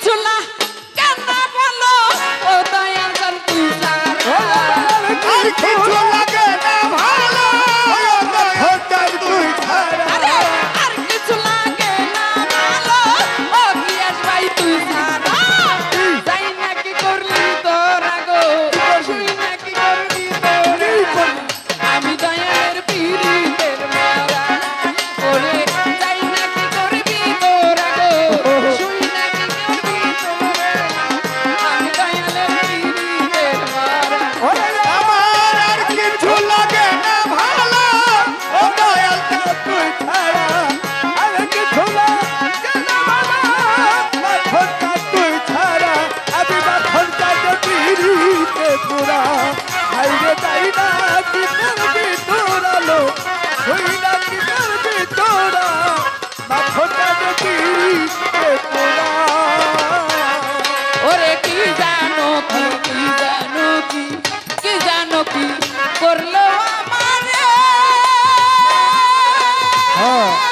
tonight. করল আমারে। হ্যাঁ।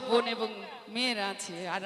বোন এবং মেয়েরা আছে আর